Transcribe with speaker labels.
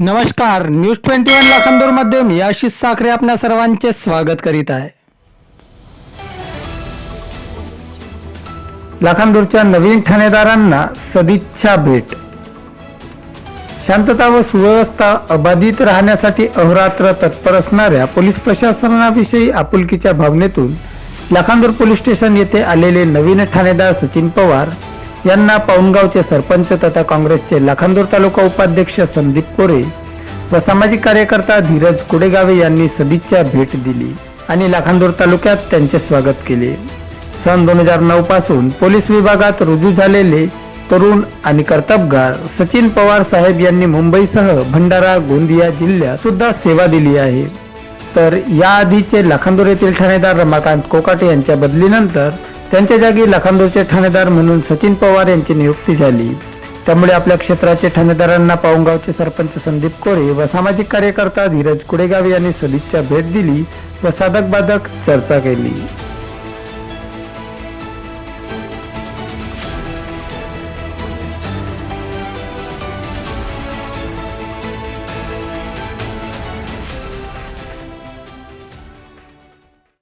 Speaker 1: नमस्कार news twenty one लाखांदूरमध्ये मी आशिष साखरे आपल्या सर्वांचे स्वागत करीत आहे. लाखांदूरच्या नवीन ठाणेदारांना सदिच्छा भेट. शांतता व सुव्यवस्था अबाधित राहण्यासाठी अहोरात्र तत्पर असणाऱ्या पोलीस प्रशासनाविषयी आपुलकीच्या भावनेतून लाखांदूर पोलीस स्टेशन येथे आलेले नवीन ठाणेदार सचिन पवार यांना पाऊनगावचे सरपंच तथा काँग्रेसचे लाखांदूर तालुका उपाध्यक्ष संदीप कोरे व सामाजिक कार्यकर्ता धीरज कुडेगावे यांनी सदिच्छा भेट दिली आणि लाखांदूर तालुक्यात त्यांचे स्वागत केले. सन दोन हजार नऊ पासून पोलीस विभागात रुजू झालेले तरुण आणि कर्तबगार सचिन पवार साहेब यांनी मुंबईसह भंडारा गोंदिया जिल्ह्यात सुद्धा सेवा दिली आहे. तर याआधीचे लाखांदूर येथील ठाणेदार रमाकांत कोकाटे यांच्या बदलीनंतर त्यांच्या जागी लाखांदूरचे ठाणेदार म्हणून सचिन पवार यांची नियुक्ती झाली. त्यामुळे आपल्या क्षेत्राचे ठाणेदारांना पाऊंगावचे सरपंच संदीप कोरे व सामाजिक कार्यकर्ता धीरज कुडेगाव यांनी सदिच्छा भेट दिली व साधक बाधक चर्चा केली.